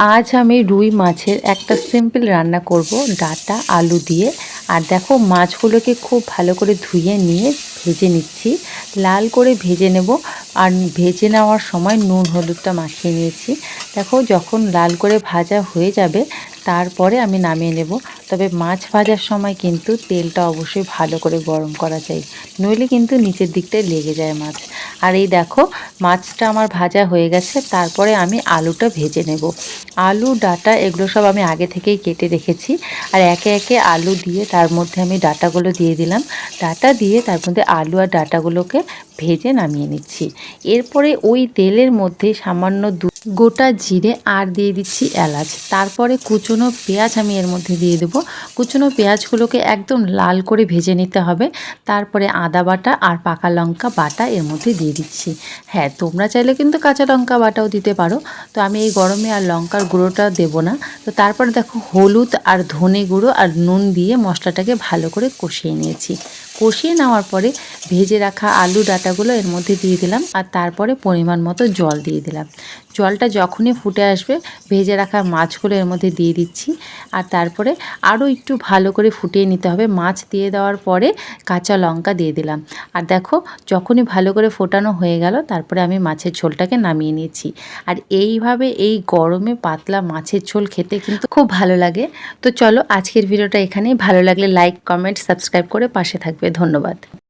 আজ আমি রুই মাছের একটা সিম্পল রান্না করব, ডাটা, আলু দিয়ে। আর দেখো, মাছগুলোকে খুব ভালো করে ধুয়ে নিয়ে ভেজে নিচ্ছি। লাল করে ভেজে নেব। আর ভেজে নেওয়ার সময় নুন, হলুদটা মাখিয়ে নিয়েছি। দেখো, যখন লাল করে ভাজা হয়ে যাবে, তারপরে আমি নামিয়ে নেব। তবে মাছ ভাজার সময় কিন্তু তেলটা অবশ্যই ভালো করে গরম করা চাই। নইলে কিন্তু নিচের দিকটায় লেগে যায় মাছ। আর এই দেখো, মাছটা আমার ভাজা হয়ে গেছে, তারপরে আমি আলুটা ভেজে নেব। আলু, ডাটা এগুলো সব আমি আগে থেকেই কেটে রেখেছি। আর একে একে আলু দিয়ে তার মধ্যে আমি ডাটাগুলো দিয়ে দিলাম। ডাটা দিয়ে তার মধ্যে আলু আর ডাটাগুলোকে ভেজে নামিয়ে নিচ্ছি। এরপরে ওই তেলের মধ্যে সামান্য গোটা জিরে আর দিয়ে দিচ্ছি এলাচ। তারপরে কুচনো পেঁয়াজ আমি এর মধ্যে দিয়ে দেবো। কুচনো পেঁয়াজগুলোকে একদম লাল করে ভেজে নিতে হবে। তারপরে আদা বাটা আর পাকা লঙ্কা বাটা এর মধ্যে দিয়ে দিচ্ছি। হ্যাঁ তোমরা চাইলে কিন্তু কাঁচা লঙ্কা বাটাও দিতে পারো। তো আমি এই গরমে আর লঙ্কার গুঁড়োটা দেব না। তো তারপরে দেখো হলুদ আর ধনে গুঁড়ো আর নুন দিয়ে মশলাটাকে ভালো করে কষিয়ে নিয়েছি। কষিয়ে নেওয়ার পরে ভেজে রাখা আলু ডাটাগুলো এর মধ্যে দিয়ে দিলাম আর তারপরে পরিমাণ মতো জল দিয়ে দিলাম। জলটা যখনই ফুটে আসবে, ভেজে রাখা মাছগুলো এর মধ্যে দিয়ে দিচ্ছি আর তারপরে আরও একটু ভালো করে ফুটিয়ে নিতে হবে। মাছ দিয়ে দেওয়ার পরে কাঁচা লঙ্কা দিয়ে দিলাম। আর দেখো, যখনই ভালো করে ফোটানো হয়ে গেল, তারপরে আমি মাছের ঝোলটাকে নামিয়ে নিয়েছি। আর এইভাবে এই গরমে পাতলা মাছের ঝোল খেতে কিন্তু খুব ভালো লাগে। তো চলো আজকের ভিডিওটা এখানেই। ভালো লাগলে লাইক, কমেন্ট, সাবস্ক্রাইব করে পাশে থাকবে। ধন্যবাদ।